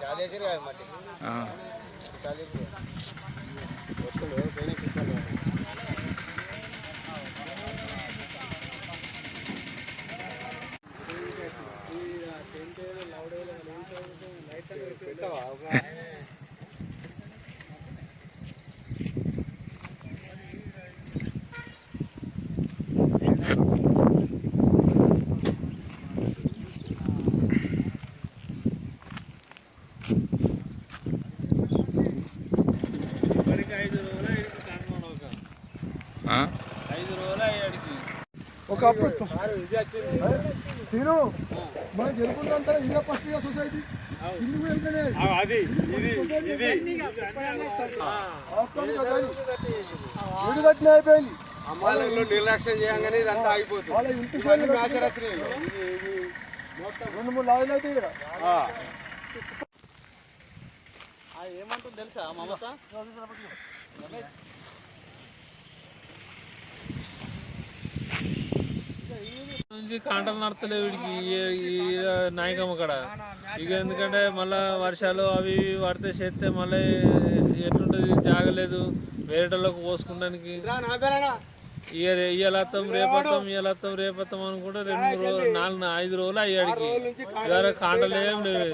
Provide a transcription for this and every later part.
चालीस ఒకప్పుడు తిను మనం గెలుపుకుంటే ఇదే ఫస్ట్ ఇయర్ సొసైటీ ఇల్లు వెళ్తేనే. అది ఇది ఇది. ఇల్లు కట్టిన అయిపోయింది. అమ్మాయిలు నిర్లక్ష్యం చేయగానే ఇదంతా ఆగిపోతుంది వాళ్ళ ఇంటి మ్యాచ్ రత్నాలు. రెండు మూడు లారీలు అయితే. ఏమంటుంది తెలుసా మమత? నుంచి కాంటలు నడతలేవు వీడికి. నాయకమ్మ కాడ. ఇక ఎందుకంటే మళ్ళా వర్షాలు అవి పడితే చేస్తే మళ్ళీ ఎట్లుంటుంది? జాగలేదు. వేరేటోళ్ళకి పోసుకోవడానికి ఇయ్యలత్తం రేపత్తం ఇయ్యలత్తం రేపత్తం అనుకుంటే రెండు రోజులు నాలుగు ఐదు రోజులు అయ్యాడికి ఇవాళ కాంటలు ఏం లేవు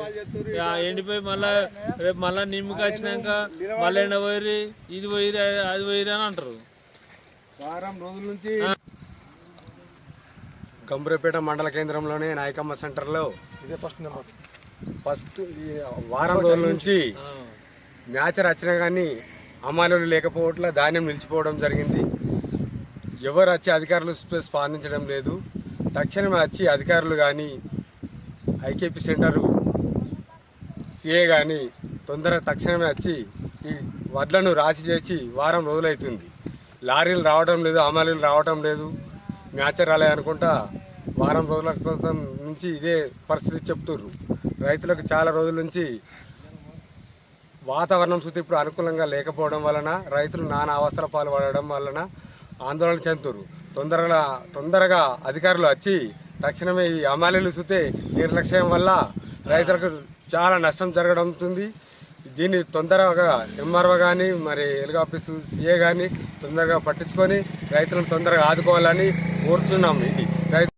ఎండిపోయి మళ్ళా రేపు మళ్ళా నిమ్మకి వచ్చినాక మళ్ళీ ఎండ పోయి ఇది పోయిరి అది పోయిరి అని అంటారు. వారం రోజుల నుంచి గంభీరపేట మండల కేంద్రంలోనే నాయకమ్మ సెంటర్లో ఇదే ఫస్ట్ నెంబర్. ఫస్ట్ ఈ వారం రోజుల నుంచి. మ్యాచ్ వచ్చినా కానీ అమ్మాయిలు లేకపోవట్ల ధాన్యం నిలిచిపోవడం జరిగింది. ఎవరు వచ్చి అధికారులు స్ప- స్పందించడం లేదు. తక్షణమే వచ్చి అధికారులు కానీ ఐకేపీ సెంటరు సిఏ కానీ తొందరగా తక్షణమే వచ్చి ఈ వడ్లను రాసి చేసి వారం రోజులవుతుంది లారీలు రావడం లేదు అమ్మాయిలు రావడం లేదు. మ్యాచ్ రాలేదనుకుంటా వారం రోజుల క్రితం నుంచి ఇదే పరిస్థితి చెప్తుర్రు. రైతులకు చాలా రోజుల నుంచి వాతావరణం చూస్తే ఇప్పుడు అనుకూలంగా లేకపోవడం వలన రైతులు నానా అవస్థల పాల్పడడం వలన ఆందోళన చెందుతారు తొందరగా తొందరగా అధికారులు వచ్చి తక్షణమే ఈ అమాలీలు చూస్తే నిర్లక్ష్యం వల్ల రైతులకు చాలా నష్టం జరగడంతుంది దీన్ని తొందరగా ఎంఆర్ఓ కానీ మరి ఎలుగు ఆఫీసు సిఏ కానీ తొందరగా పట్టించుకొని రైతులను తొందరగా ఆదుకోవాలని కోరుతున్నాం ఇది. రైతు